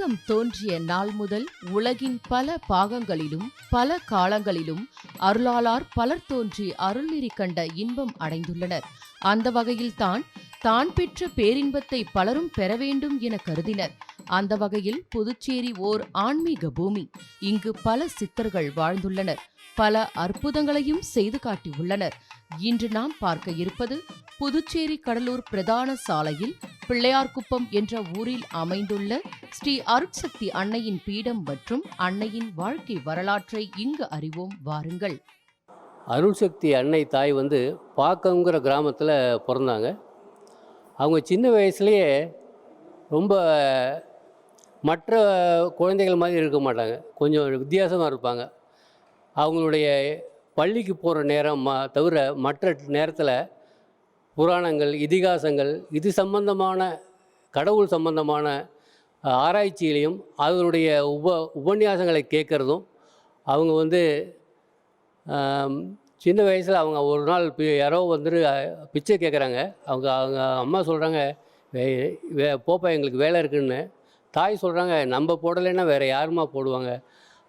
உலகம் தோன்றிய நாள் முதல் உலகின் பல பாகங்களிலும் பல காலங்களிலும் அருளாளார் பலர் தோன்றி அருள்நெறி கண்ட இன்பம் அடைந்துள்ளனர். அந்த வகையில்தான் தான் பெற்ற பேரின்பத்தை பலரும் பெற வேண்டும் என கருதினர். அந்த வகையில் புதுச்சேரி ஓர் ஆன்மீக பூமி. இங்கு பல சித்தர்கள் வாழ்ந்துள்ளனர். பல அற்புதங்களையும் செய்து காட்டியுள்ளனர். இன்று நாம் பார்க்க இருப்பது புதுச்சேரி கடலூர் பிரதான சாலையில் பிள்ளையார்குப்பம் என்ற ஊரில் அமைந்துள்ள ஸ்ரீ அருட்சக்தி அன்னையின் பீடம் மற்றும் அன்னையின் வாழ்க்கை வரலாற்றை இங்கு அறிவோம். வாருங்கள். அருள்சக்தி அன்னை தாய் வந்து பாக்கங்கிற கிராமத்தில் பிறந்தாங்க. அவங்க சின்ன வயசுலேயே ரொம்ப மற்ற குழந்தைகள் மாதிரி இருக்க மாட்டாங்க. கொஞ்சம் வித்தியாசமாக இருப்பாங்க. அவங்களுடைய பள்ளிக்கு போகிற நேரம் ம தவிர மற்ற நேரத்தில் புராணங்கள் இதிகாசங்கள் இது சம்பந்தமான கடவுள் சம்பந்தமான ஆராய்ச்சியிலையும் அதனுடைய உப உபன்யாசங்களை கேட்குறதும் அவங்க வந்து சின்ன வயசில் அவங்க ஒரு நாள் பி- யாரோ வந்துட்டு பிச்சை கேட்குறாங்க அவங்க அவங்க அம்மா சொல்கிறாங்க வே வே போப்பா எங்களுக்கு வேலை இருக்குன்னு. தாய் சொல்கிறாங்க நம்ம போடலைன்னா வேறு யாருமா போடுவாங்க?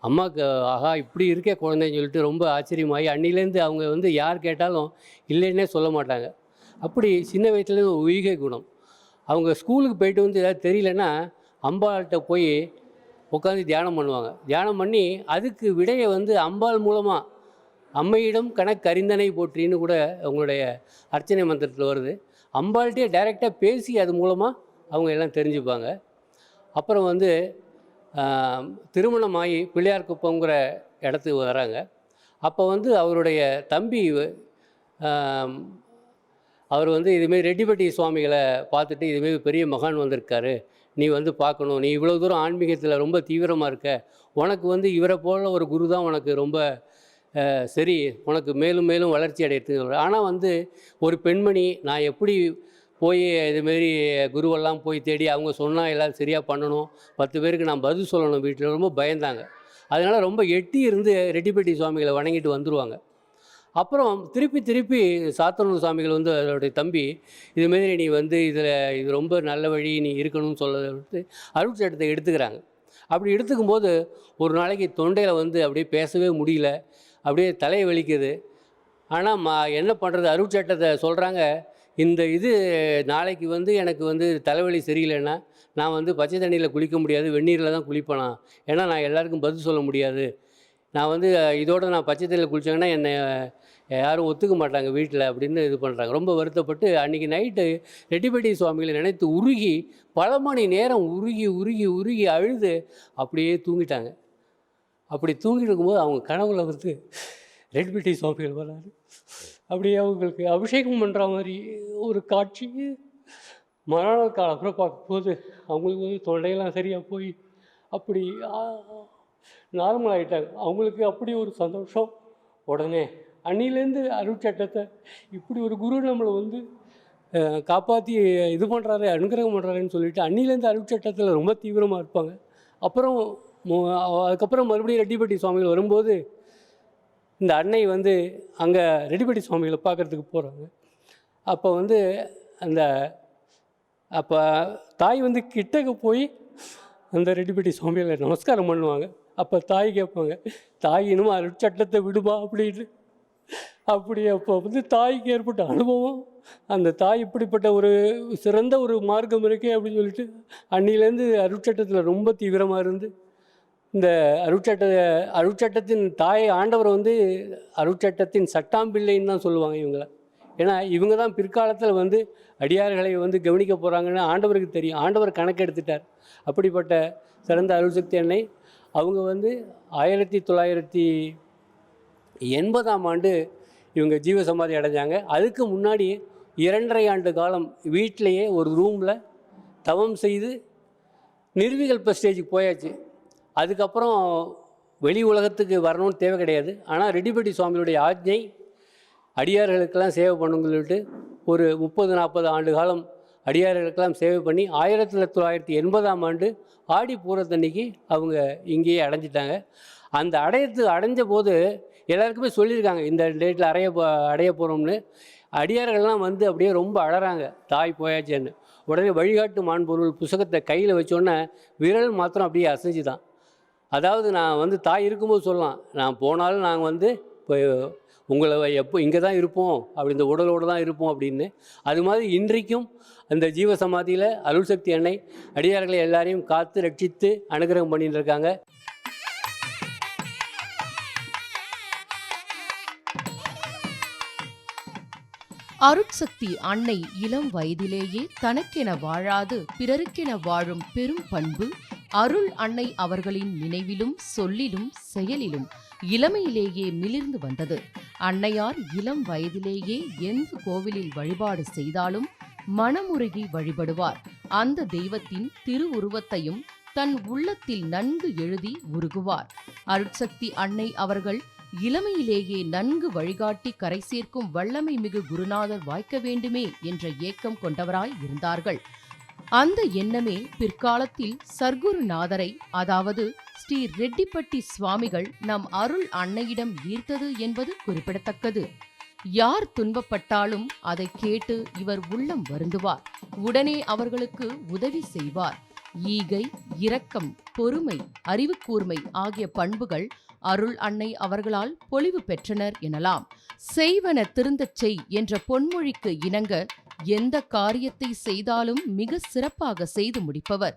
அம்மாவுக்கு ஆஹா இப்படி இருக்கே குழந்தைன்னு சொல்லிட்டு ரொம்ப ஆச்சரியமாகி அன்னிலேருந்து அவங்க வந்து யார் கேட்டாலும் இல்லைன்னே சொல்ல மாட்டாங்க. அப்படி சின்ன வயசுலேருந்து ஒரு உயிகை குணம். அவங்க ஸ்கூலுக்கு போயிட்டு வந்து ஏதாவது தெரியலன்னா அம்பாள்கிட்ட போய் உட்காந்து தியானம் பண்ணுவாங்க. தியானம் பண்ணி அதுக்கு விடையை வந்து அம்பாள் மூலமாக அம்மையிடம் கணக்கு அறிந்தனை போற்றின்னு கூட அவங்களுடைய அர்ச்சனை மந்திரத்தில் வருது. அம்பாள்கிட்டே டைரெக்டாக பேசி அது மூலமாக அவங்க எல்லாம் தெரிஞ்சுப்பாங்க. அப்புறம் வந்து திருமணமாகி பிள்ளையார்குப்பங்கிற இடத்துக்கு வராங்க. அப்போ வந்து அவருடைய தம்பி அவர் வந்து இதுமாரி ரெட்டிப்பட்டி சுவாமிகளை பார்த்துட்டு இதுமாரி பெரிய மகான் வந்திருக்காரு. நீ வந்து பார்க்கணும். நீ இவ்வளோ தூரம் ஆன்மீகத்தில் ரொம்ப தீவிரமாக இருக்க. உனக்கு வந்து இவரை போல ஒரு குரு தான் உனக்கு ரொம்ப சரி உனக்கு மேலும் மேலும் வளர்ச்சி அடையிறது ஆனால் வந்து ஒரு பெண்மணி நான் எப்படி போய் இதுமாரி குருவெல்லாம் போய் தேடி அவங்க சொன்னால் எல்லாம் சரியாக பண்ணணும். பத்து பேருக்கு நான் பதில் சொல்லணும் வீட்டில் ரொம்ப பயந்தாங்க. அதனால் ரொம்ப எட்டி இருந்து ரெட்டிப்பட்டி சுவாமிகளை வணங்கிட்டு வந்துடுவாங்க அப்புறம் திருப்பி திருப்பி சாத்தனூர் சுவாமிகள் வந்து அவருடைய தம்பி இதுமாரி நீ வந்து இதில் இது ரொம்ப நல்ல வழி நீ இருக்கணும்னு சொல்ல அருட்சட்டத்தை எடுத்துக்கிறாங்க. அப்படி எடுத்துக்கும் போது ஒரு நாளைக்கு தொண்டையில் வந்து அப்படியே பேசவே முடியல. அப்படியே தலையை வலிக்குது. ஆனால் மா என்ன பண்ணுறது அருட்சட்டத்தை சொல்கிறாங்க இந்த இது நாளைக்கு வந்து எனக்கு வந்து தலைவலி சரியில்லைன்னா நான் வந்து பச்சை தண்ணியில் குளிக்க முடியாது வெந்நீரில் தான் குளிப்பேனா? ஏன்னா நான் எல்லாருக்கும் பதில் சொல்ல முடியாது. நான் வந்து இதோடு இதோட நான் பச்சை தண்ணியில் குளித்தேங்கன்னா என்னை யாரும் ஒத்துக்க மாட்டாங்க வீட்டில் அப்படின்னு இது பண்ணுறாங்க ரொம்ப வருத்தப்பட்டு அன்றைக்கி நைட்டு ரெட்டிப்பட்டி சுவாமிகளை நினைத்து உருகி பல மணி நேரம் உருகி உருகி உருகி அழுது அப்படியே தூங்கிட்டாங்க. அப்படி தூங்கிட்டு இருக்கும்போது அவங்க கனவுல வந்து ரெட்டிப்பட்டி சுவாமிகள் வராரு அப்படியே அவங்களுக்கு அபிஷேகம் பண்ணுற மாதிரி ஒரு காட்சி. மரண காலம் அப்புறம் பார்க்கும்போது அவங்களுக்கு வந்து தொண்டையெல்லாம் சரியாக போய் அப்படி நார்மல் ஆகிட்டாங்க அவங்களுக்கு அப்படி ஒரு சந்தோஷம். உடனே அன்னிலேருந்து அருட்சட்டத்தை இப்படி ஒரு குரு நம்மளை வந்து காப்பாற்றி இது பண்ணுறாரு அனுகிரகம் பண்ணுறாருன்னு சொல்லிட்டு அன்னிலேருந்து அருட்சட்டத்தில் ரொம்ப தீவிரமாக இருப்பாங்க. அப்புறம் அதுக்கப்புறம் மறுபடியும் ரெட்டிப்பட்டி சுவாமிகள் வரும்போது இந்த அன்னை வந்து அங்கே ரெடிபடி சுவாமிகளை பார்க்குறதுக்கு போகிறாங்க அப்போ வந்து அந்த அப்போ தாய் வந்து கிட்டக்க போய் அந்த ரெடிபடி சுவாமிகளை நமஸ்காரம் பண்ணுவாங்க. அப்போ தாய் கேட்பாங்க தாய் இனிமே அருட்சட்டத்தை விடுமா? அப்படின்னு. அப்படி அப்போ வந்து தாய்க்கு ஏற்பட்ட அனுபவம் அந்த தாய் இப்படிப்பட்ட ஒரு சிறந்த ஒரு மார்க்கம் இருக்கே அப்படின்னு சொல்லிட்டு அன்னிலேருந்து அருட்சட்டத்தில் ரொம்ப தீவிரமாக இருந்து இந்த அருட்சட்ட அருட்சட்டத்தின் தாய் ஆண்டவர் வந்து அருட்சட்டத்தின் சட்டாம்பிள்ளைன்னு தான் சொல்லுவாங்க இவங்கள. ஏன்னா இவங்க தான் பிற்காலத்தில் வந்து அடியார்களை வந்து கவனிக்க போகிறாங்கன்னு ஆண்டவருக்கு தெரியும். ஆண்டவர் கணக்கெடுத்துட்டார். அப்படிப்பட்ட சிறந்த அருள்சக்தி அன்னை அவங்க வந்து ஆயிரத்தி தொள்ளாயிரத்தி எண்பதாம் ஆண்டு இவங்க ஜீவசமாதி அடைஞ்சாங்க. அதுக்கு முன்னாடி இரண்டரை ஆண்டு காலம் வீட்டிலையே ஒரு ரூமில் தவம் செய்து நிர்விகல்ப ஸ்டேஜுக்கு போயாச்சு. அதுக்கப்புறம் வெளி உலகத்துக்கு வரணும்னு தேவை கிடையாது. ஆனால் ரெடிபடி சுவாமியுடைய ஆஜ்ஞை அடியார்களுக்கெல்லாம் சேவை பண்ணுங்கன்னு சொல்லிட்டு ஒரு முப்பது நாற்பது ஆண்டு காலம் அடியார்களுக்கெல்லாம் சேவை பண்ணி ஆயிரத்தி தொள்ளாயிரத்தி எண்பதாம் ஆண்டு ஆடி பூரத்தன்னைக்கு அவங்க இங்கேயே அடைஞ்சிட்டாங்க. அந்த அடையத்து அடைஞ்ச போது எல்லாருக்குமே சொல்லியிருக்காங்க இந்த டேட்டில் அடைய போ அடைய போகிறோம்னு அடியார்கள்லாம் வந்து அப்படியே ரொம்ப அழறாங்க தாய் போயாச்சேன்னு. உடனே வழிகாட்டு மாண்பொருள் புஸ்தகத்தை கையில் வச்சோன்னே விரல் மாத்திரம் அப்படியே அசைஞ்சுதான். அதாவது நான் வந்து தாய் இருக்கும்போது சொல்லலாம் நான் போனாலும் நாங்கள் வந்து இப்போ உங்களை எப்போ இங்கே தான் இருப்போம் அப்படி இந்த உடலோடு தான் இருப்போம் அப்படின்னு. அது மாதிரி இன்றைக்கும் அந்த ஜீவ சமாதியில் அருள் சக்தி அன்னை அடியார்களை எல்லாரையும் காத்து ரட்சித்து அனுகிரகம் பண்ணிட்டு இருக்காங்க. அருட்சக்தி அன்னை இளம் வயதிலேயே தனக்கென வாழாது பிறருக்கென வாழும் பெரும் பண்பு அருள் அன்னை அவர்களின் நினைவிலும் சொல்லிலும் செயலிலும் இளமையிலேயே மிளிர்ந்து வந்தது. அன்னையார் இளம் வயதிலேயே எந்த கோவிலில் வழிபாடு செய்தாலும் மனமுருகி வழிபடுவார். அந்த தெய்வத்தின் திருவுருவத்தையும் தன் உள்ளத்தில் நன்கு எழுதி உருகுவார். அருட்சக்தி அன்னை அவர்கள் இளமையிலேயே நன்கு வழிகாட்டி கரை சேர்க்கும் வல்லமை மிகு குருநாதர் வாய்க்க வேண்டுமே என்ற ஏக்கம் கொண்டவராய் இருந்தார்கள். அந்த எண்ணமே பிற்காலத்தில் சர்க்குருநாதரை அதாவது ஸ்ரீ ரெட்டிப்பட்டி சுவாமிகள் நம் அருள் அன்னையிடம் ஈர்த்தது என்பது குறிப்பிடத்தக்கது. யார் துன்பப்பட்டாலும் அதை கேட்டு இவர் உள்ளம் வருந்துவார். உடனே அவர்களுக்கு உதவி செய்வார். ஈகை இரக்கம் பொறுமை அறிவுக்கூர்மை ஆகிய பண்புகள் அருள் அன்னை அவர்களால் பொலிவு பெற்றனர் எனலாம். செய்வன திருந்தச் செய் என்ற பொன்மொழிக்கு இணங்க எந்த காரியத்தை செய்தாலும் மிக சிறப்பாக செய்து முடிப்பவர்.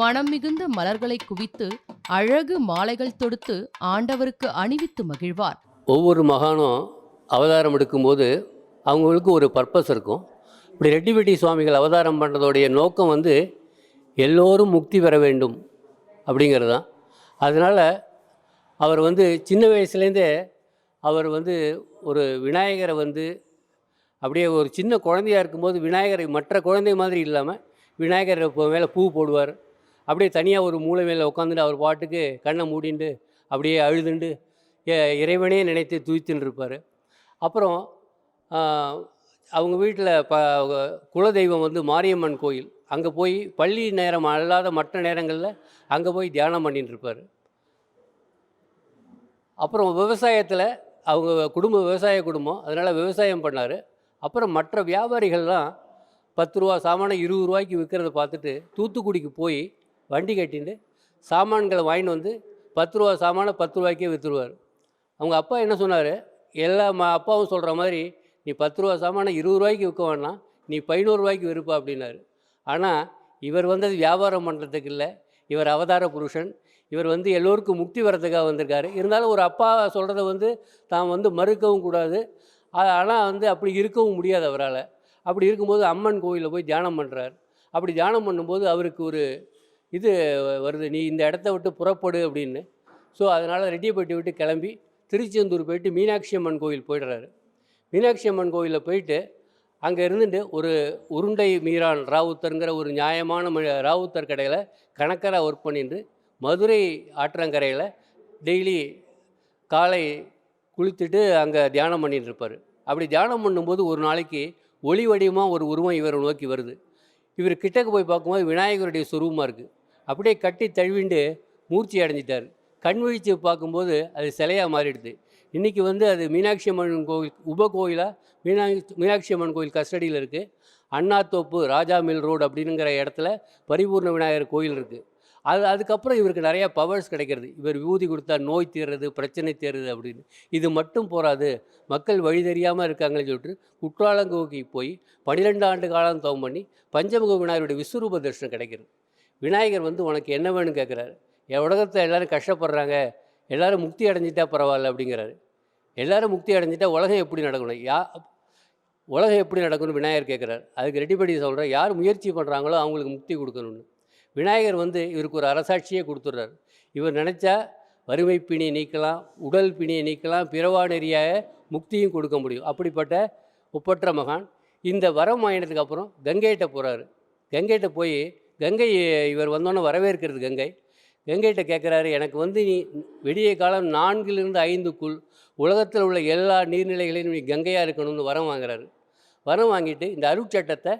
மனம் மிகுந்த மலர்களை குவித்து அழகு மாலைகள் தொடுத்து ஆண்டவருக்கு அணிவித்து மகிழ்வார். ஒவ்வொரு மகானும் அவதாரம் எடுக்கும்போது அவங்களுக்கு ஒரு பர்பஸ் இருக்கும். இப்படி ரெட்டிவெட்டி சுவாமிகள் அவதாரம் பண்ணுறதோடைய நோக்கம் வந்து எல்லோரும் முக்தி பெற வேண்டும் அப்படிங்கிறது தான். அதனால் அவர் வந்து சின்ன வயசுலேருந்தே அவர் வந்து ஒரு விநாயகரை வந்து அப்படியே ஒரு சின்ன குழந்தையா இருக்கும்போது விநாயகரை மற்ற குழந்தை மாதிரி இல்லாமல் விநாயகர் இப்போ மேலே பூ போடுவார். அப்படியே தனியாக ஒரு மூளை மேலே உட்காந்துட்டு அவர் பாட்டுக்கு கண்ணை மூடிண்டு அப்படியே அழுதுண்டு இறைவனே நினைத்து துய்த்துன்னு இருப்பார். அப்புறம் அவங்க வீட்டில் ப குலதெய்வம் வந்து மாரியம்மன் கோயில். அங்கே போய் பள்ளி நேரம் அல்லாத மற்ற நேரங்களில் அங்கே போய் தியானம் பண்ணிட்டு இருப்பார். அப்புறம் விவசாயத்தில் அவங்க குடும்ப விவசாய குடும்பம் அதனால் விவசாயம் பண்ணார். அப்புறம் மற்ற வியாபாரிகள்லாம் பத்து ரூபா சாமானை இருபது ரூபாய்க்கு விற்கிறத பார்த்துட்டு தூத்துக்குடிக்கு போய் வண்டி கட்டிட்டு சாமான்களை வாங்கிட்டு வந்து பத்து ரூபா சாமானை பத்து ரூபாய்க்கே விற்றுருவார் அவங்க அப்பா என்ன சொன்னார்? எல்லா ம அப்பாவும் சொல்கிற மாதிரி நீ பத்து ரூபா சாமானை இருபது ரூபாய்க்கு விற்க வேணாம். நீ பதினோரு ரூபாய்க்கு விற்பா அப்படின்னாரு. ஆனால் இவர் வந்தது வியாபாரம் பண்ணுறதுக்கு இல்லை. இவர் அவதார புருஷன். இவர் வந்து எல்லோருக்கும் முக்தி வரதுக்காக வந்திருக்காரு. இருந்தாலும் ஒரு அப்பா சொல்கிறத வந்து தான் வந்து மறுக்கவும் கூடாது. ஆனால் வந்து அப்படி இருக்கவும் முடியாது அவரால். அப்படி இருக்கும்போது அம்மன் கோயிலில் போய் தியானம் பண்ணுறார் அப்படி தியானம் பண்ணும்போது அவருக்கு ஒரு இது வருது நீ இந்த இடத்த விட்டு புறப்படு அப்படின்னு. ஸோ அதனால் ரெட்டியப்பட்டி விட்டு கிளம்பி திருச்செந்தூர் போயிட்டு மீனாட்சி அம்மன் கோயில் போயிடுறாரு. மீனாட்சி அம்மன் கோயிலில் போயிட்டு அங்கே இருந்துட்டு ஒரு உருண்டை மீரான் ராவுத்தருங்கிற ஒரு நியாயமான ம- ராவுத்தர் கடையில் கணக்கராக ஒர்க் பண்ணிட்டு மதுரை ஆற்றங்கரையில் டெய்லி காலை குளித்துட்டு அங்கே தியானம் பண்ணிட்டு இருப்பார். அப்படி தியானம் பண்ணும்போது ஒரு நாளைக்கு ஒளி வடிவமாக ஒரு உருவம் இவரை நோக்கி வருது. இவர் கிட்டக்கு போய் பார்க்கும்போது விநாயகருடைய சுரூபமாக இருக்குது அப்படியே கட்டி தழுவிண்டு மூர்ச்சி அடைஞ்சிட்டார். கண் விழிச்சு பார்க்கும்போது அது சிலையாக மாறிடுது. இன்றைக்கி வந்து அது மீனாட்சி அம்மன் கோவில் உப கோயிலாக மீனாட்சி மீனாட்சி அம்மன் கோயில் கஸ்டடியில் இருக்குது அண்ணாத்தோப்பு ராஜா மில் ரோடு அப்படிங்கிற இடத்துல பரிபூர்ண விநாயகர் கோயில் இருக்குது அது அதுக்கப்புறம் இவருக்கு நிறையா பவர்ஸ் கிடைக்கிறது. இவர் விபூதி கொடுத்தா நோய் தீர்றது பிரச்சனை தீர்றது அப்படின்னு. இது மட்டும் போகாது மக்கள் வழி தெரியாமல் இருக்காங்கன்னு சொல்லிட்டு குற்றாலங்குகைக்கு போய் பன்னிரெண்டு ஆண்டு காலம் தவம் பண்ணி பஞ்சமுக விநாயகருடைய விஸ்வரூப தரிசனம் கிடைக்கிறது விநாயகர் வந்து உனக்கு என்ன வேணும்னு கேட்குறாரு என் உலகத்தை எல்லாரும் கஷ்டப்படுறாங்க. எல்லோரும் முக்தி அடைஞ்சிட்டா பரவாயில்ல அப்படிங்கிறாரு. எல்லாரும் முக்தி அடைஞ்சிட்டா உலகம் எப்படி நடக்கணும்? யா உலகம் எப்படி நடக்கணும்னு விநாயகர் கேட்குறாரு அதுக்கு ரெடிபடி சொல்கிறேன் யார் முயற்சி பண்ணுறாங்களோ அவங்களுக்கு முக்தி கொடுக்கணும்னு. விநாயகர் வந்து இவருக்கு ஒரு அரசாட்சியே கொடுத்துட்றாரு. இவர் நினச்சா வறுமை பிணியை நீக்கலாம் உடல் பிணியை நீக்கலாம் பிறவா நெறியாக முக்தியும் கொடுக்க முடியும். அப்படிப்பட்ட ஒப்பற்ற மகான் இந்த வரம் வாங்கினதுக்கு அப்புறம் கங்கைகிட்ட போகிறாரு கங்கைகிட்ட போய் கங்கை இவர் வந்தோன்னே வரவேற்கிறது கங்கை. கங்கைகிட்ட கேட்குறாரு எனக்கு வந்து நீ விடிய காலம் நான்கிலிருந்து ஐந்துக்குள் உலகத்தில் உள்ள எல்லா நீர்நிலைகளையும் நீ கங்கையாக இருக்கணும்னு வரம் வாங்குறாரு. வரம் வாங்கிட்டு இந்த அருட்சட்டத்தை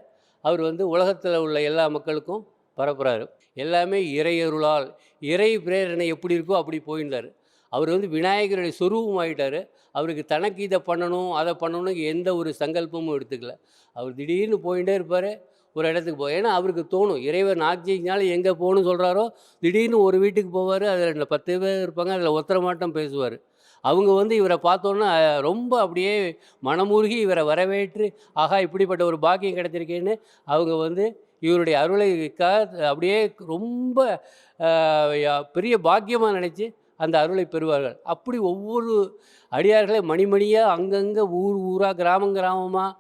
அவர் வந்து உலகத்தில் உள்ள எல்லா மக்களுக்கும் பரப்புகிறாரு எல்லாமே இறையருளால் இறை பிரேரணை எப்படி இருக்கோ அப்படி போயிருந்தார். அவர் வந்து விநாயகருடைய சொரூபம் ஆகிட்டார் அவருக்கு தனக்கு இதை பண்ணணும் அதை பண்ணணும் எந்த ஒரு சங்கல்பமும் எடுத்துக்கல. அவர் திடீர்னு போயிட்டே இருப்பார் ஒரு இடத்துக்கு போ ஏன்னா அவருக்கு தோணும் இறைவன் ஆட்சினால எங்கே போகணும்னு சொல்கிறாரோ திடீர்னு ஒரு வீட்டுக்கு போவார் அதில் ரெண்டு பத்து பேர் இருப்பாங்க அதில் ஒத்தர மாட்டம் பேசுவார். அவங்க வந்து இவரை பார்த்தோன்னா ரொம்ப அப்படியே மனமுருகி இவரை வரவேற்று ஆகா இப்படிப்பட்ட ஒரு பாக்கியம் கிடைச்சிருக்கேன்னு அவங்க வந்து இவருடைய அருளைக்காக அப்படியே ரொம்ப பெரிய பாக்கியமாக நினச்சி அந்த அருளை பெறுவார்கள். அப்படி ஒவ்வொரு அடியார்களை மணிமணியாக அங்கங்கே ஊர் ஊராக கிராமம் கிராமமாக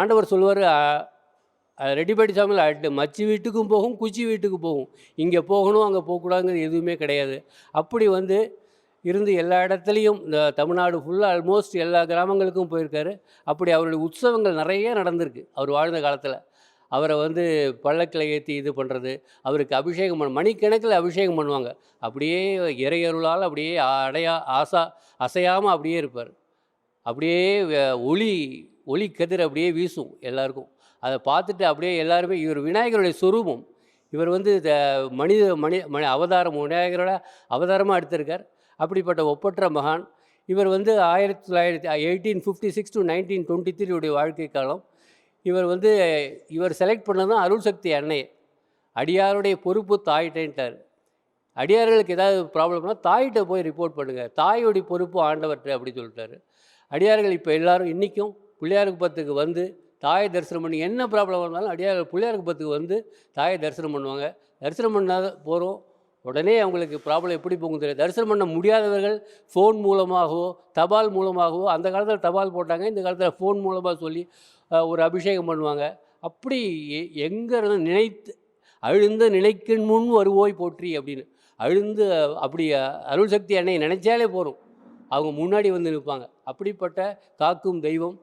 ஆண்டவர் சொல்லுவார் ரெடிபேட் சாமியில் அட்டு மச்சி வீட்டுக்கும் போகும் குச்சி வீட்டுக்கு போகும். இங்கே போகணும் அங்கே போகக்கூடாதுங்கிறது எதுவுமே கிடையாது. அப்படி வந்து இருந்து எல்லா இடத்துலையும் இந்த தமிழ்நாடு ஃபுல்லாக ஆல்மோஸ்ட் எல்லா கிராமங்களுக்கும் போயிருக்காரு. அப்படி அவருடைய உற்சவங்கள் நிறைய நடந்திருக்கு. அவர் வாழ்ந்த காலத்தில். அவரை வந்து பள்ளக்கில் ஏற்றி இது பண்ணுறது அவருக்கு அபிஷேகம் பண்ண மணிக்கணக்கில் அபிஷேகம் பண்ணுவாங்க. அப்படியே இறையருளால் அப்படியே அடையா ஆசா அசையாமல் அப்படியே இருப்பார். அப்படியே ஒளி ஒளி கதிர் அப்படியே வீசும் எல்லாருக்கும். அதை பார்த்துட்டு அப்படியே எல்லாருமே இவர் விநாயகருடைய சுரூபம். இவர் வந்து த- மனித மனி மனி அவதாரம் விநாயகரோட அவதாரமாக எடுத்திருக்கார். அப்படிப்பட்ட ஒப்பற்ற மகான். இவர் வந்து ஆயிரத்தி தொள்ளாயிரத்தி eighteen fifty six to nineteen twenty three வாழ்க்கை காலம். இவர் வந்து இவர் செலக்ட் பண்ணதும் அருள் சக்தி அன்னை. அடியாருடைய பொறுப்பு தாயிட்டேன்ட்டார். அடியார்களுக்கு ஏதாவது ப்ராப்ளம்னா தாயிட்ட போய் ரிப்போர்ட் பண்ணுங்கள் தாயோடைய பொறுப்பு ஆண்டவர்கிட்ட அப்படி சொல்லிட்டாரு. அடியார்கள் இப்போ எல்லாரும் இன்றைக்கும் பிள்ளையாருக்கு பத்துக்கு வந்து தாயை தரிசனம் பண்ணி என்ன ப்ராப்ளம் இருந்தாலும் அடியார்கள் பிள்ளையாருக்கு பத்துக்கு வந்து தாயை தரிசனம் பண்ணுவாங்க. தரிசனம் பண்ணாத போகிறோம் உடனே அவங்களுக்கு ப்ராப்ளம் எப்படி போகும் தெரியாது. தரிசனம் பண்ண முடியாதவர்கள் ஃபோன் மூலமாகவோ தபால் மூலமாகவோ அந்த காலத்தில் தபால் போட்டாங்க. இந்த காலத்தில் ஃபோன் மூலமாக சொல்லி ஒரு அபிஷேகம் பண்ணுவாங்க. அப்படி எ- நினைத்து அழுந்த நிலைக்கு முன் வருவோய் போற்றி அப்படின்னு. அழுந்து அப்படி அருள் சக்தி அன்னை நினைச்சாலே போதும். அவங்க முன்னாடி வந்து நிற்பாங்க. அப்படிப்பட்ட காக்கும் தெய்வம்.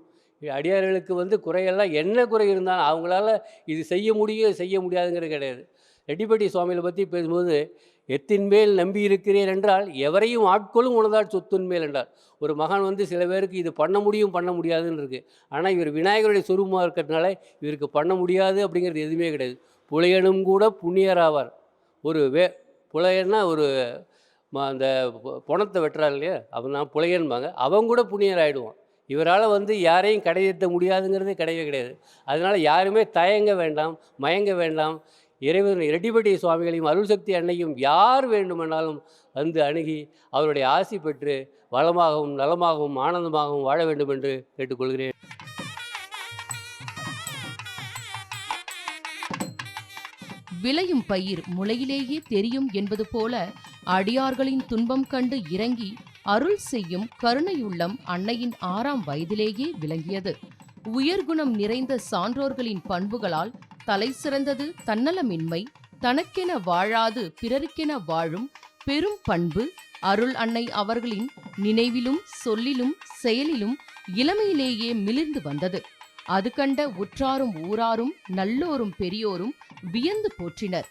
அடியார்களுக்கு வந்து குறையெல்லாம் என்ன குறை இருந்தாலும் அவங்களால இது செய்ய முடியும் செய்ய முடியாதுங்கிறது கிடையாது. ரெட்டிப்பட்டி சுவாமியை பற்றி பேசும்போது எத்தின் மேல் நம்பி இருக்கிறேன் என்றால் எவரையும் ஆட்கொள்ளும் உனதால் சொத்தின் மேல் என்றால் ஒரு மகான் வந்து சில பேருக்கு இது பண்ண முடியும் பண்ண முடியாதுன்னு இருக்குது ஆனால் இவர் விநாயகருடைய சுரூபமாக இருக்கிறதுனால இவருக்கு பண்ண முடியாது அப்படிங்கிறது எதுவுமே கிடையாது. புலையனும் கூட புண்ணியராவார். ஒரு வே புலையன்னா ஒரு அந்த புணத்தை வெட்டுறாரு இல்லையா? அவன் தான் புலையன்பாங்க. அவன் கூட புண்ணியர் ஆகிடுவான் இவரால் வந்து யாரையும் கடையேற்ற முடியாதுங்கிறது கிடையவே கிடையாது. அதனால் யாருமே தயங்க வேண்டாம் மயங்க வேண்டாம். இறைவன் இரட்டிப்பட்டி சுவாமிகளையும் அருள் சக்தி அன்னையும் யார் வேண்டுமானாலும் வந்து அணுகி அவருடைய ஆசி பெற்று வளமாகவும் நலமாகவும் ஆனந்தமாகவும் வாழ வேண்டும் என்று கேட்டுக்கொள்கிறேன். விளையும் பயிர் முளையிலேயே தெரியும் என்பது போல அடியார்களின் துன்பம் கண்டு இறங்கி அருள் செய்யும் கருணையுள்ளம் அன்னையின் ஆறாம் வயதிலேயே விளங்கியது. உயர்குணம் நிறைந்த சான்றோர்களின் பண்புகளால் தலை சிறந்தது தன்னலமின்மை தனக்கென வாழாது பிறருக்கென வாழும் பெரும் பண்பு அருள் அன்னை அவர்களின் நினைவிலும் சொல்லிலும் செயலிலும் இளமையிலேயே மிளிர்ந்து வந்தது. அது கண்ட உற்றாரும் ஊராரும் நல்லோரும் பெரியோரும் வியந்து போற்றினர்.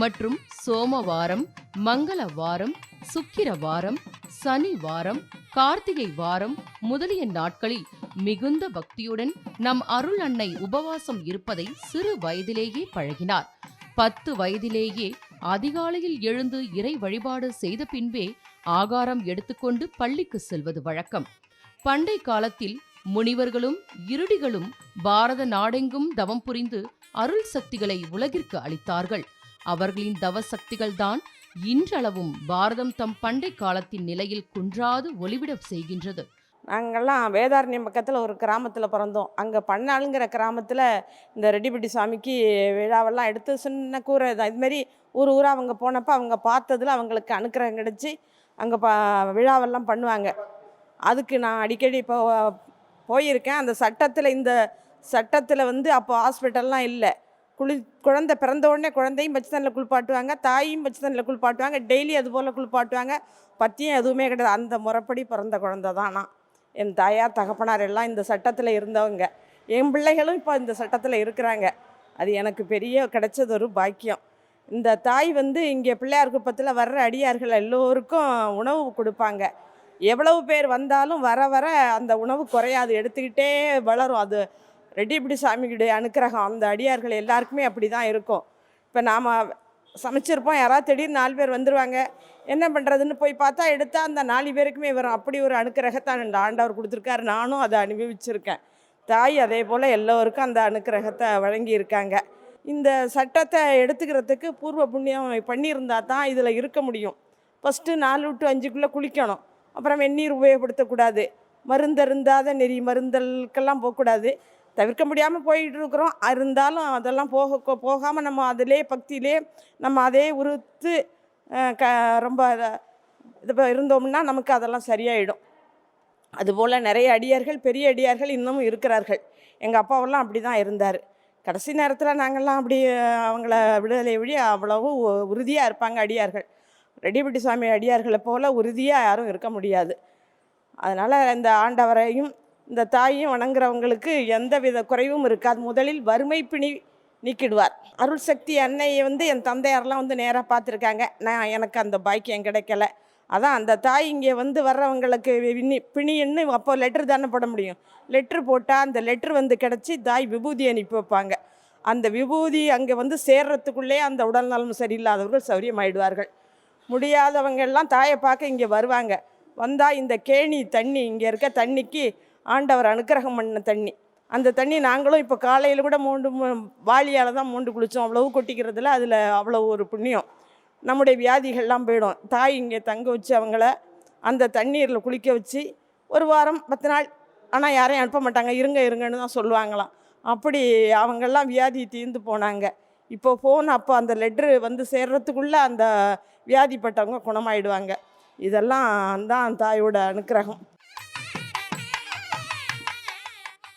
மற்றும் சோமவாரம் மங்கள வாரம் சுக்கிர வாரம் சனி வாரம் கார்த்திகை வாரம் முதலிய நாட்களில் மிகுந்த பக்தியுடன் நம் அருள் அன்னை உபவாசம் இருப்பதை சிறு வயதிலேயே பழகினார். பத்து வயதிலேயே அதிகாலையில் எழுந்து இறை வழிபாடு செய்த பின்பே ஆகாரம் எடுத்துக்கொண்டு பள்ளிக்கு செல்வது வழக்கம். பண்டை காலத்தில் முனிவர்களும் இருடிகளும் பாரத நாடெங்கும் தவம் புரிந்து அருள் சக்திகளை உலகிற்கு அளித்தார்கள். அவர்களின் தவ சக்திகள்தான் இன்றளவும் பாரதம் தம் பண்டை காலத்தின் நிலையில் குன்றாது ஒளிவிட செய்கின்றது. நாங்கள்லாம் வேதாரண்யம் பக்கத்தில் ஒரு கிராமத்தில் பிறந்தோம். அங்கே பண்ணாளுங்கிற கிராமத்தில் இந்த ரெடிபட்டி சாமிக்கு விழாவெல்லாம் எடுத்து சின்ன கூரை தான். இதுமாரி ஊர் ஊராக அவங்க போனப்போ அவங்க பார்த்ததுல அவங்களுக்கு அனுக்கிரகம் கிடச்சி அங்கே ப விழாவெல்லாம் பண்ணுவாங்க. அதுக்கு நான் அடிக்கடி இப்போ போயிருக்கேன். அந்த சட்டத்தில் இந்த சட்டத்தில் வந்து அப்போ ஹாஸ்பிட்டல்லாம் இல்லை. குளி குழந்தை பிறந்த உடனே குழந்தையும் பச்சை குளிப்பாட்டுவாங்க தாயும் பச்சை குளிப்பாட்டுவாங்க டெய்லி அது போல் குளிப்பாட்டுவாங்க. பத்தியம் எதுவுமே கிடையாது. அந்த முறைப்படி பிறந்த குழந்தை தான் நான் என் தாயார் தகப்பனார் எல்லாம் இந்த சட்டத்தில் இருந்தவங்க. என் பிள்ளைகளும் இப்போ இந்த சட்டத்தில் இருக்கிறாங்க. அது எனக்கு பெரிய கிடைச்சது ஒரு பாக்கியம். இந்த தாய் வந்து இங்கே பிள்ளையார் குப்பத்தில் வர்ற அடியார்கள் எல்லோருக்கும் உணவு கொடுப்பாங்க. எவ்வளவு பேர் வந்தாலும் வர வர அந்த உணவு குறையாது. எடுத்துக்கிட்டே வளரும். அது ரெட்டிப்பிடி சாமிக்குடைய அனுக்கிரகம். அந்த அடியார்கள் எல்லாருக்குமே அப்படி தான் இருக்கும். இப்போ நாம் சமைச்சிருப்போம். யாராவது திடீர்னு நாலு பேர் வந்துடுவாங்க என்ன பண்ணுறதுன்னு போய் பார்த்தா எடுத்தால் அந்த நாலு பேருக்குமே வரும். அப்படி ஒரு அனுக்கிரகத்தை அந்த ஆண்டவர் கொடுத்துருக்காரு. நானும் அதை அனுபவிச்சிருக்கேன். தாய் அதே போல் எல்லோருக்கும் அந்த அனுக்கிரகத்தை வழங்கியிருக்காங்க. இந்த சட்டத்தை எடுத்துக்கிறதுக்கு பூர்வ புண்ணியம் பண்ணியிருந்தா தான் இதில் இருக்க முடியும். ஃபஸ்ட்டு நாலு டு அஞ்சுக்குள்ளே குளிக்கணும். அப்புறம் வெந்நீர் உபயோகப்படுத்தக்கூடாது. மருந்தருந்தாத நெறி மருந்தலுக்கெல்லாம் போகக்கூடாது. தவிர்க்க முடியாமல் போயிட்டு இருக்கிறோம் இருந்தாலும் அதெல்லாம் போக போகாமல் நம்ம அதிலே பக்தியிலே நம்ம அதே உறுத்து க ரொம்ப இது இருந்தோம்னா நமக்கு அதெல்லாம் சரியாயிடும். அதுபோல் நிறைய அடியார்கள் பெரிய அடியார்கள் இன்னமும் இருக்கிறார்கள். எங்கள் அப்பாவெல்லாம் அப்படி தான் இருந்தார். கடைசி நேரத்தில் நாங்கள்லாம் அப்படி அவங்கள விடுதலை வழி அவ்வளவு உறுதியாக இருப்பாங்க அடியார்கள். ரெடிபட்டி சுவாமி அடியார்களை போல் உறுதியாக யாரும் இருக்க முடியாது. அதனால் இந்த ஆண்டவரையும் இந்த தாயும் வணங்குறவங்களுக்கு எந்த வித குறைவும் இருக்காது. முதலில் வறுமை பிணி நீக்கிடுவார். அருள் சக்தி அன்னையை வந்து என் தந்தையாரெலாம் வந்து நேராக பார்த்துருக்காங்க. நான் எனக்கு அந்த பாக்கியம் கிடைக்கல. அதான் அந்த தாய் இங்கே வந்து வர்றவங்களுக்கு பிணி பிணின்னு அப்போ லெட்ரு தானே போட முடியும். லெட்ரு போட்டால் அந்த லெட்ரு வந்து கிடச்சி தாய் விபூதி அனுப்பி வைப்பாங்க. அந்த விபூதி அங்கே வந்து சேர்றதுக்குள்ளே அந்த உடல் நலம் சரியில்லாதவர்கள் சௌரியமாயிடுவார்கள். முடியாதவங்கெல்லாம் தாயை பார்க்க இங்கே வருவாங்க. வந்தால் இந்த கேணி தண்ணி இங்கே இருக்க தண்ணிக்கு ஆண்டவர் அனுக்கிரகம் பண்ண தண்ணி. அந்த தண்ணி நாங்களும் இப்போ காலையில் கூட மூண்டு வாளியால் தான் மூண்டு குளித்தோம் அவ்வளவு கொட்டிக்கிறதுல அதில் அவ்வளோ ஒரு புண்ணியம். நம்முடைய வியாதிகள்லாம் போயிடும். தாய் இங்கே தங்க வச்சு அவங்கள அந்த தண்ணீரில் குளிக்க வச்சு ஒரு வாரம் பத்து நாள் ஆனால் யாரையும் அனுப்ப மாட்டாங்க. இருங்க இருங்கன்னு தான் சொல்லுவாங்களாம். அப்படி அவங்கெல்லாம் வியாதி தீர்ந்து போனாங்க. இப்போ ஃபோன் அப்போ அந்த லெட்ரு வந்து சேர்றதுக்குள்ளே அந்த வியாதிப்பட்டவங்க குணமாயிடுவாங்க. இதெல்லாம் தான் தாயோட அனுக்கிரகம்.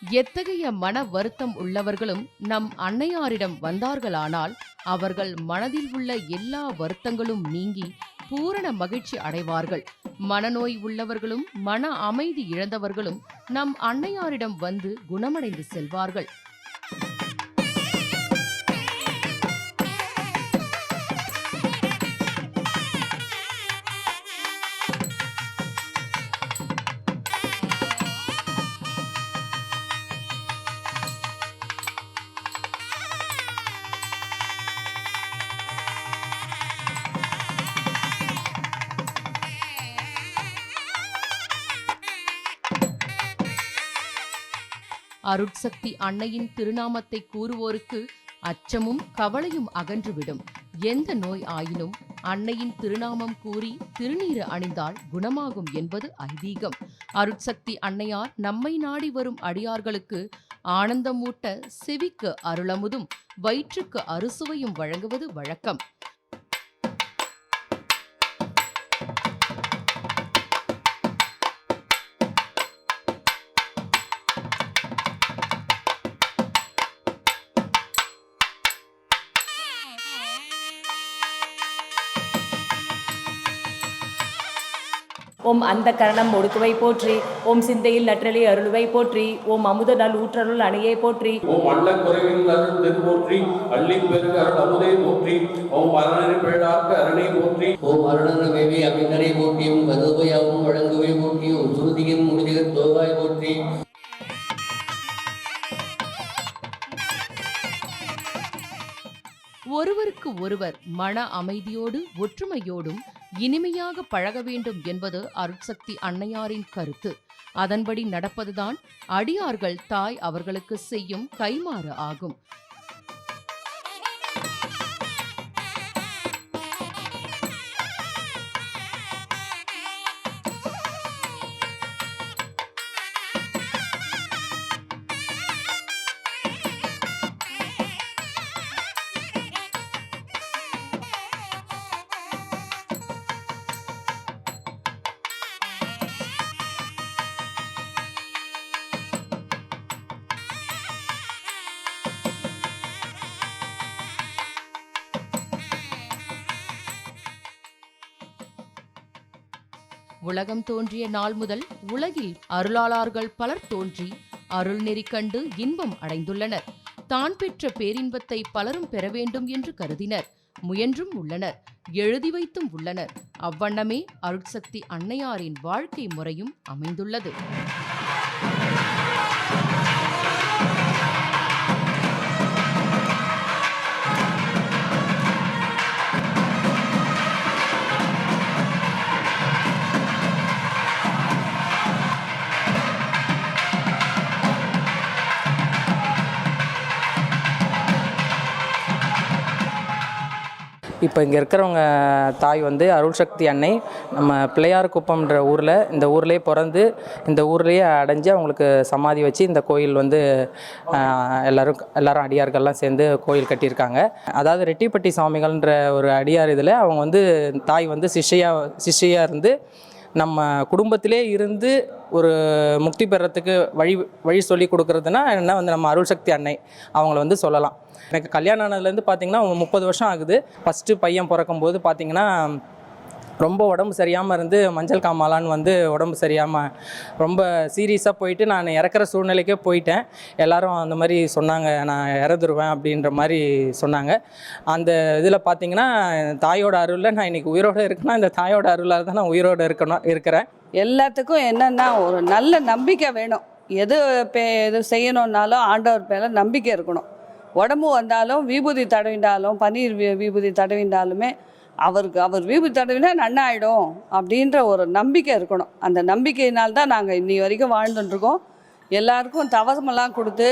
எத்தகைய மன வருத்தம் உள்ளவர்களும் நம் அன்னையாரிடம் வந்தார்களானால் அவர்கள் மனதில் உள்ள எல்லா வருத்தங்களும் நீங்கி பூரண மகிழ்ச்சி அடைவார்கள். மனநோய் உள்ளவர்களும் மன அமைதி இழந்தவர்களும் நம் அன்னையாரிடம் வந்து குணமடைந்து செல்வார்கள். அருட்சக்தி அன்னையின் திருநாமத்தை கூறுவோருக்கு அச்சமும் கவலையும் அகன்றுவிடும். எந்த நோய் ஆயினும் அன்னையின் திருநாமம் கூறி திருநீறு அணிந்தால் குணமாகும் என்பது ஐதீகம். அருட்சக்தி அன்னையார் நம்மை நாடி வரும் அடியார்களுக்கு ஆனந்தமூட்ட செவிக்கு அருளமுதும் வயிற்றுக்கு அறுசுவையும் வழங்குவது வழக்கம். ஓம் அந்த கரணம் ஒடுக்குவை போற்றி ஓம் சிந்தையில் நற்றலை அருளுவை போற்றி ஓம் அமுத நல் ஊற்றருள் அணையை போற்றி. ஓம் அள்ள குறைவில் அருள் தெரு போற்றி அள்ளி பெருக அருள் அமுதை போற்றி ஓம் அரணை பிழாக்க அரணை போற்றி. ஓம் அருணனமேவி அமிந்தரை போற்றியும் கதுபயாவும் வழங்குவை போற்றியும் சுருதியின் முடிதிகள் தோவாய் போற்றி. ஒருவர் மன அமைதியோடு ஒற்றுமையோடும் இனிமையாக பழக வேண்டும் என்பது அருட்சக்தி அன்னையாரின் கருத்து. அதன்படி நடப்பதுதான் அடியார்கள் தாய் அவர்களுக்கு செய்யும் கைமாறு ஆகும். உலகம் தோன்றிய நாள் முதல் உலகில் அருளாளர்கள் பலர் தோன்றி அருள்நெறி கண்டு இன்பம் அடைந்துள்ளனர். தான் பெற்ற பேரின்பத்தை பலரும் பெற வேண்டும் என்று கருதினர். முயன்றும் உள்ளனர். எழுதி வைத்தும் உள்ளனர். அவ்வண்ணமே அருட்சக்தி அன்னையாரின் வாழ்க்கை முறையும் அமைந்துள்ளது. இப்போ இங்கே இருக்கிறவங்க தாய் வந்து அருள் சக்தி அன்னை. நம்ம பிள்ளையார் குப்பம்ன்ற ஊரில் இந்த ஊர்லேயே பிறந்து இந்த ஊர்லேயே அடைஞ்சு அவங்களுக்கு சமாதி வச்சு இந்த கோயில் வந்து எல்லோரும் எல்லாரும் எல்லாரும் அடியார்கள்லாம் சேர்ந்து கோயில் கட்டியிருக்காங்க. அதாவது ரெட்டிப்பட்டி சுவாமிகள்ன்ற ஒரு அடியார் இதில் அவங்க வந்து தாய் வந்து சிஷ்யா சிஷ்யா இருந்து நம்ம குடும்பத்திலே இருந்து ஒரு முக்தி பெறத்துக்கு வழி வழி சொல்லி கொடுக்குறதுனா என்ன வந்து நம்ம அருள் சக்தி அன்னை அவங்கள வந்து சொல்லலாம். எனக்கு கல்யாணம் ஆனதுலேருந்து பார்த்தீங்கன்னா முப்பது வருஷம் ஆகுது. ஃபஸ்ட்டு பையன் பிறக்கும்போது பார்த்தீங்கன்னா ரொம்ப உடம்பு சரியாமல் இருந்து மஞ்சள் காமாலான்னு வந்து உடம்பு சரியாமல் ரொம்ப சீரியஸாக போயிட்டு நான் இறக்குற சூழ்நிலைக்கே போயிட்டேன். எல்லாரும் அந்த மாதிரி சொன்னாங்க நான் இறந்துருவேன் அப்படின்ற மாதிரி சொன்னாங்க. அந்த இதில் பார்த்தீங்கன்னா தாயோட அருளில் நான் இன்னைக்கு உயிரோடு இருக்கேன்னா இந்த தாயோட அருளால் தான் நான் உயிரோடு இருக்கணும் இருக்கிறேன். எல்லாத்துக்கும் என்னென்னா ஒரு நல்ல நம்பிக்கை வேணும். எது பே எது செய்யணுன்னாலும் ஆண்டவர் மேலே நம்பிக்கை இருக்கணும். உடம்பு வந்தாலும் விபூதி தடவிண்டாலும் பன்னீர் விபூதி தடவிண்டாலுமே அவருக்கு அவர் வீபு தடவினா நன்னாயிடும் அப்படின்ற ஒரு நம்பிக்கை இருக்கணும். அந்த நம்பிக்கையினால் தான் நாங்கள் இன்னி வரைக்கும் வாழ்ந்துட்டுருக்கோம். எல்லாருக்கும் தவசமெல்லாம் கொடுத்து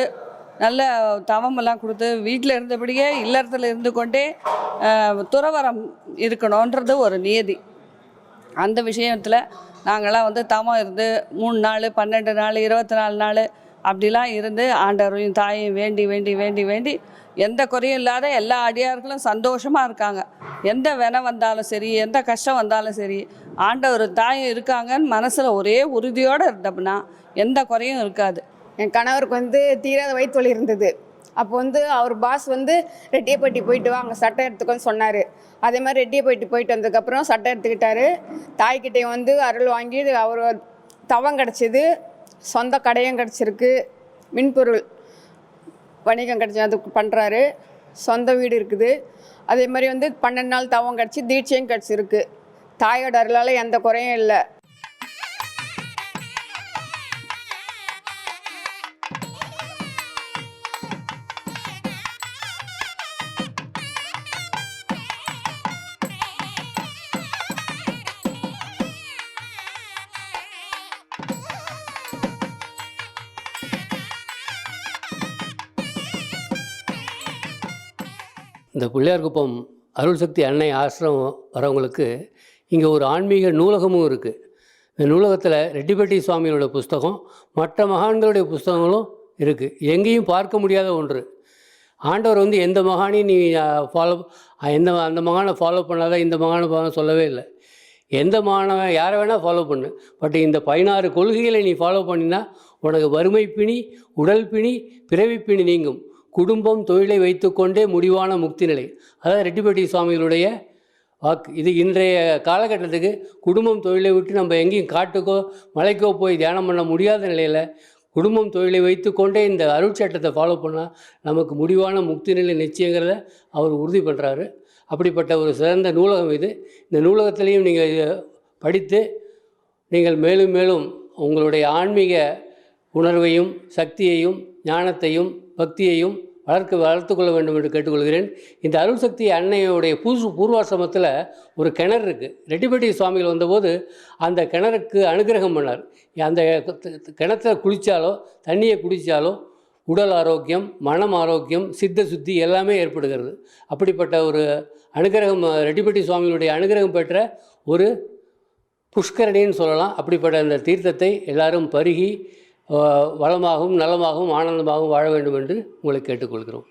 நல்ல தவமெல்லாம் கொடுத்து வீட்டில் இருந்தபடியே இல்லறத்தில் இருந்து கொண்டே துறவரம் இருக்கணுன்றது ஒரு நியதி. அந்த விஷயத்தில் நாங்களாம் வந்து தவம் இருந்து மூணு நாள் பன்னெண்டு நாள் இருபத்தி நாலு நாள் அப்படிலாம் இருந்து ஆண்டவரையும் தாயையும் வேண்டி வேண்டி வேண்டி வேண்டி எந்த குறையும் இல்லாத எல்லா அடியார்களும் சந்தோஷமாக இருக்காங்க. எந்த வினை வந்தாலும் சரி எந்த கஷ்டம் வந்தாலும் சரி ஆண்டவர் தாயும் இருக்காங்கன்னு மனசில் ஒரே உறுதியோடு இருந்தோம்னா எந்த குறையும் இருக்காது. என் கணவருக்கு வந்து தீராத வயிற்றுவலி இருந்தது. அப்போ வந்து அவர் பாஸ் வந்து ரெட்டியப்பட்டி போயிட்டு வா அங்கே சட்டை எடுத்துக்கோன்னு சொன்னார். அதே மாதிரி ரெட்டியப்பட்டி போயிட்டு வந்ததுக்கப்புறம் சட்டை எடுத்துக்கிட்டாரு. தாய்கிட்டையும் வந்து அருள் வாங்கி அவர் தவம் கிடச்சிது. சொந்த கடையும் கிடச்சிருக்கு. மின்பொருள் வணிகம் கிடச்சி அது பண்ணுறாரு சொந்த வீடு இருக்குது. அதே மாதிரி வந்து பன்னெண்டு நாள் தவம் கிடச்சி தீட்சையும் கிடச்சிருக்கு. தாயோட அருளால் எந்த குறையும் இல்லை. இந்த பிள்ளையார்குப்பம் அருள் சக்தி அன்னை ஆசிரமம் வரவங்களுக்கு இங்கே ஒரு ஆன்மீக நூலகமும் இருக்குது. இந்த நூலகத்தில் ரெட்டிப்பட்டி சுவாமியோட புஸ்தகம் மற்ற மகான்களுடைய புஸ்தகங்களும் இருக்குது. எங்கேயும் பார்க்க முடியாத ஒன்று. ஆண்டவர் வந்து எந்த மகானையும் நீ ஃபாலோ எந்த அந்த மகானை ஃபாலோ பண்ணாத இந்த மகானை சொல்லவே இல்லை. எந்த மாணவன் யாரை வேணால் ஃபாலோ பண்ணு. பட் இந்த பதினாறு கொள்கைகளை நீ ஃபாலோ பண்ணினா உனக்கு வறுமை பிணி உடல் பிணி பிறவி பிணி நீங்கும். குடும்பம் தொழிலை வைத்துக்கொண்டே முடிவான முக்தி நிலை. அதாவது ரெட்டிப்பட்டி சுவாமிகளுடைய வாக்கு. இது இன்றைய காலகட்டத்துக்கு குடும்பம் தொழிலை விட்டு நம்ம எங்கேயும் காட்டுக்கோ மலைக்கோ போய் தியானம் பண்ண முடியாத நிலையில் குடும்பம் தொழிலை வைத்துக்கொண்டே இந்த அருட்சட்டத்தை ஃபாலோ பண்ணால் நமக்கு முடிவான முக்தி நிலை நிச்சயங்கிறத அவர் உறுதி பண்ணுறாரு அப்படிப்பட்ட ஒரு சிறந்த நூலகம் இது. இந்த நூலகத்திலையும் நீங்கள் இதை படித்து நீங்கள் மேலும் மேலும் உங்களுடைய ஆன்மீக உணர்வையும் சக்தியையும் ஞானத்தையும் பக்தியையும் வளர்க்க வளர்த்து கொள்ள வேண்டும் என்று கேட்டுக்கொள்கிறேன். இந்த அருள் சக்தி அன்னையுடைய பூசு பூர்வாசிரமத்தில் ஒரு கிணறு இருக்குது ரெட்டிப்பட்டி சுவாமிகள் வந்தபோது அந்த கிணறுக்கு அனுகிரகம் பண்ணார். அந்த கிணத்துல குளித்தாலோ தண்ணியை குடித்தாலோ உடல் ஆரோக்கியம் மனம் ஆரோக்கியம் சித்த சுத்தி எல்லாமே ஏற்படுகிறது. அப்படிப்பட்ட ஒரு அனுகிரகம் ரெட்டிப்பட்டி சுவாமிகளுடைய அனுகிரகம் பெற்ற ஒரு புஷ்கரணின்னு சொல்லலாம். அப்படிப்பட்ட அந்த தீர்த்தத்தை எல்லாரும் பருகி வளமாகவும் நலமாகவும் ஆனந்தமாகவும் வாழ வேண்டும் என்று உங்களை கேட்டுக்கொள்கிறோம்.